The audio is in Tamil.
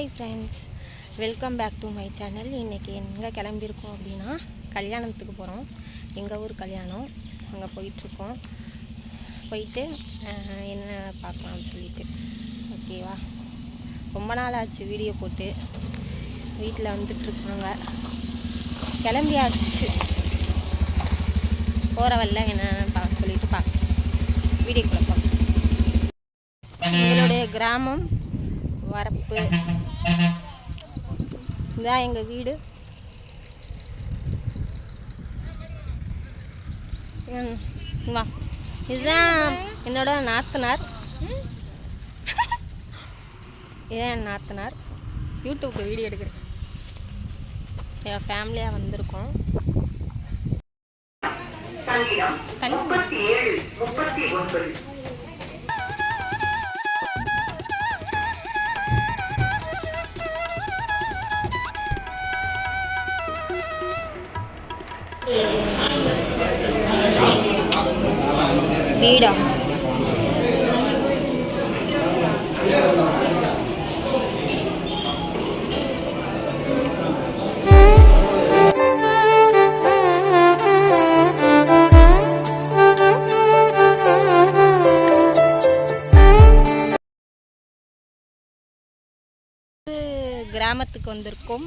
Hi friends welcome back to my channel இன்றைக்கி எங்கே கிளம்பியிருக்கோம் அப்படின்னா கல்யாணத்துக்கு போகிறோம் எங்கள் ஊர் கல்யாணம். அங்கே போயிட்டுருக்கோம். போயிட்டு என்ன பார்க்கலாம்னு சொல்லிட்டு. ஓகேவா ரொம்ப நாள் ஆச்சு வீடியோ போட்டு. வீட்டில் வந்துட்டுருக்காங்க. கிளம்பியாச்சு. போகிற வழில என்னென்னு பார்க்க சொல்லிட்டு பார்க்க வீடியோக்குள்ளே போகலாம் எங்களுடைய கிராமம் வரப்பு. இதான் எங்கள் வீடு. வா. இதுதான் என்னோட நாத்தனார். இதான் என் நாத்தனார். யூடியூப்க்கு வீடியோ எடுக்கிறேன். என் ஃபேமிலியாக வந்திருக்கோம். தள்ளி வீடா? கிராமத்துக்கு வந்திருக்கோம்.